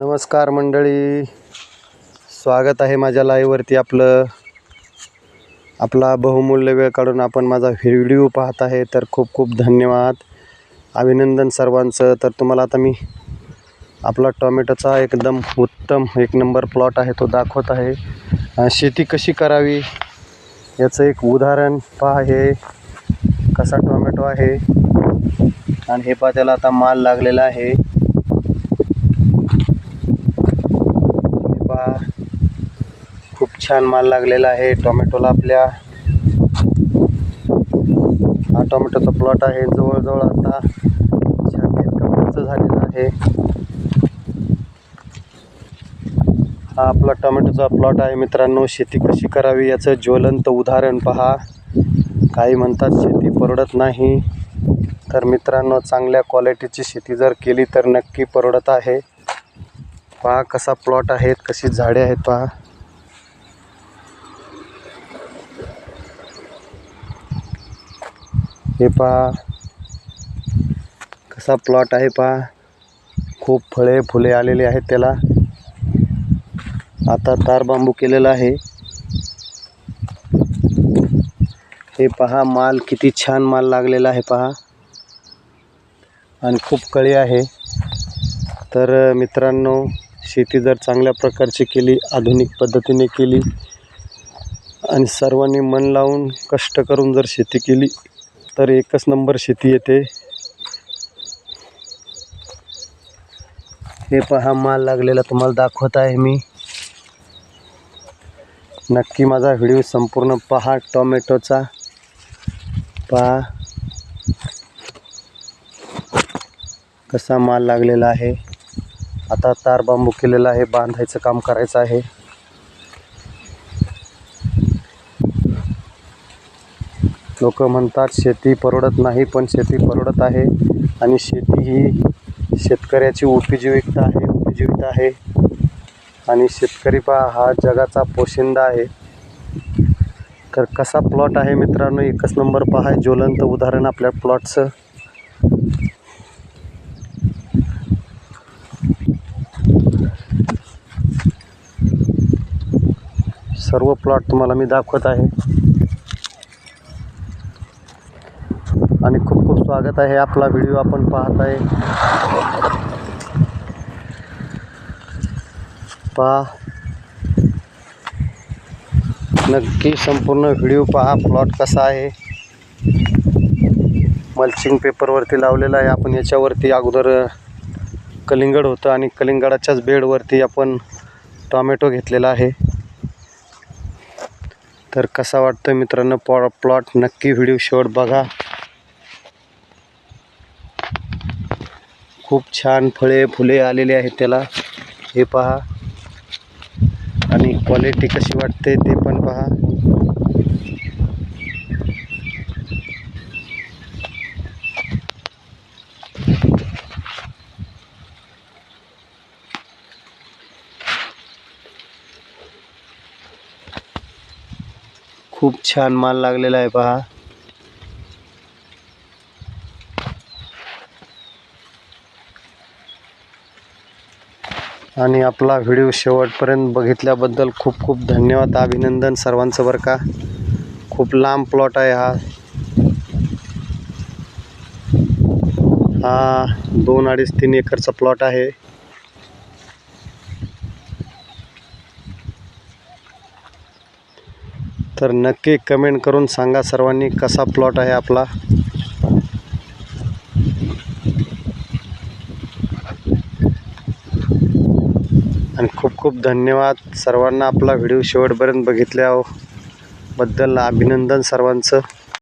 नमस्कार मंडळी. स्वागत आहे माझ्या लाईव्हवरती आपलं. आपला बहुमूल्य वेळ काढून आपण माझा व्हिडिओ पाहत आहे तर खूप खूप धन्यवाद. अभिनंदन सर्वांचं. तर तुम्हाला आता मी आपला टोमॅटोचा एकदम उत्तम एक नंबर प्लॉट आहे तो दाखवत आहे. शेती कशी करावी? याचं एक उदाहरण पहा हे. कसा टोमॅटो आहे. आणि हे पहा त्याला आता माल लागलेला आहे हे पहा खूप छान माल लागलेला आहे. टोमॅटोला आपल्या हा टोमॅटोचा प्लॉट आहे. जवळजवळ आता छान टोमॅटोचं झालेलं आहे. हा आपला टोमॅटोचा प्लॉट आहे मित्रांनो. शेती कशी करावी याचं ज्वलंत उदाहरण पहा. काही म्हणतात शेती परवडत नाही. तर मित्रांनो चांगल्या क्वालिटीची शेती जर केली तर नक्की परवडत आहे. पहा कसा प्लॉट आहेत कशी झाडे आहेत पहा. हे पहा कसा प्लॉट आहे पहा खूप फळे फुले आलेले आहेत त्याला. आता तार बांबू केलेला आहे. हे पहा माल किती छान माल लागलेला आहे पहा. आणि खूप कळी आहे. तर मित्रांनो शेती जर चांगल्या प्रकारची केली आधुनिक पद्धतीने केली आणि सर्वांनी मन लावून कष्ट करून जर शेती केली तर एकच नंबर शेती येते. हे पहा माल लागलेला तुम्हाला दाखवत आहे मी. नक्की माझा व्हिडिओ संपूर्ण पहा टोमॅटोचा. पहा. कसा माल लागलेला आहे. आता तार बांबू केलेला आहे बांधायचं काम करायचं आहे. लोक म्हणतात शेती परवडत नाही पण शेती परवडत आहे. आणि शेती ही शेतकऱ्याची उपजीविकता आहे उपजीविका आहे. आणि शेतकरी पहा हा जगाचा पोशिंदा आहे. तर कसा प्लॉट आहे मित्रांनो? एकच नंबर पहा ज्वलंत उदाहरण आपल्या प्लॉटचं. सर्व प्लॉट तुम्हाला मी दाखवत आहे. आणि खूप खूप स्वागत आहे. आपला व्हिडिओ आपण पाहत आहे. पहा. नक्की संपूर्ण व्हिडिओ पहा. प्लॉट कसा आहे. मल्चिंग पेपरवरती लावलेला आहे. आपण याच्यावरती अगोदर कलिंगड होतं आणि कलिंगडाच्याच बेडवरती आपण टॉमॅटो घेतलेला आहे. तर कसा वाटतं मित्रांनो? पॉ प्लॉट नक्की व्हिडिओ शेवट बघा. खूप छान फळे फुले आलेले आहेत त्याला. हे पहा. आणि क्वालिटी कशी वाटते ते पण पहा. खूप छान माल लागलेला आहे पहा. आणि आपला व्हिडिओ शेवटपर्यंत बघितल्याबद्दल खूप खूप धन्यवाद अभिनंदन सर्वांचं बरं का. खूप लांब प्लॉट आहे हा. हा दोन अडीच तीन एकरचा प्लॉट आहे. तर नक्की कमेंट करून सांगा सर्वांनी कसा प्लॉट आहे आपला. आणि खूप खूप धन्यवाद सर्वांना आपला व्हिडिओ शेवटपर्यंत बघितल्याबद्दल अभिनंदन सर्वांचं.